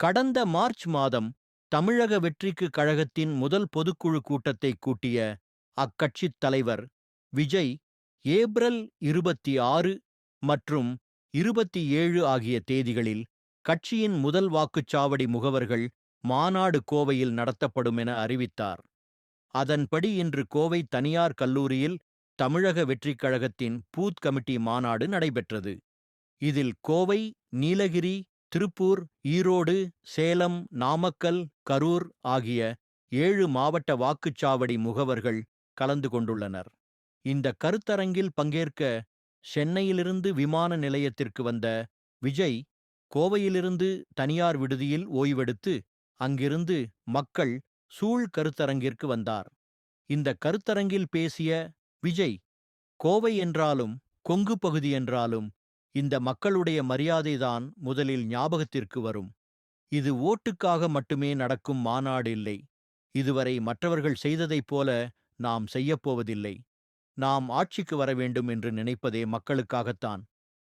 கடந்த மார்ச் மாதம் தமிழக வெற்றிக்கு கழகத்தின் முதல் பொதுக்குழு கூட்டத்தை கூட்டிய அக்கட்சித் தலைவர் விஜய் ஏப்ரல் இருபத்தி ஆறு மற்றும் இருபத்தி ஏழு ஆகிய தேதிகளில் கட்சியின் முதல் வாக்குச்சாவடி முகவர்கள் மாநாடு கோவையில் நடத்தப்படும் என அறிவித்தார். அதன்படி இன்று கோவை தனியார் கல்லூரியில் தமிழக வெற்றிக் கழகத்தின் பூத் கமிட்டி மாநாடு நடைபெற்றது. இதில் கோவை நீலகிரி திருப்பூர் ஈரோடு சேலம் நாமக்கல் கரூர் ஆகிய ஏழு மாவட்ட வாக்குச்சாவடி முகவர்கள் கலந்து கொண்டுள்ளனர். இந்த கருத்தரங்கில் பங்கேற்க சென்னையிலிருந்து விமான நிலையத்திற்கு வந்த விஜய் கோவையிலிருந்து தனியார் விடுதியில் ஓய்வெடுத்து அங்கிருந்து மக்கள் சூழ் கருத்தரங்கிற்கு வந்தார். இந்த கருத்தரங்கில் பேசிய விஜய் கோவை என்றாலும் கொங்கு பகுதி என்றாலும் இந்த மக்களுடைய மரியாதைதான் முதலில் ஞாபகத்திற்கு வரும். இது ஓட்டுக்காக மட்டுமே நடக்கும் மாநாடு இல்லை. இதுவரை மற்றவர்கள் செய்ததைப் போல நாம் செய்யப்போவதில்லை நாம் ஆட்சிக்கு வர வேண்டும் என்று நினைப்பதே மக்களுக்காகத்தான்.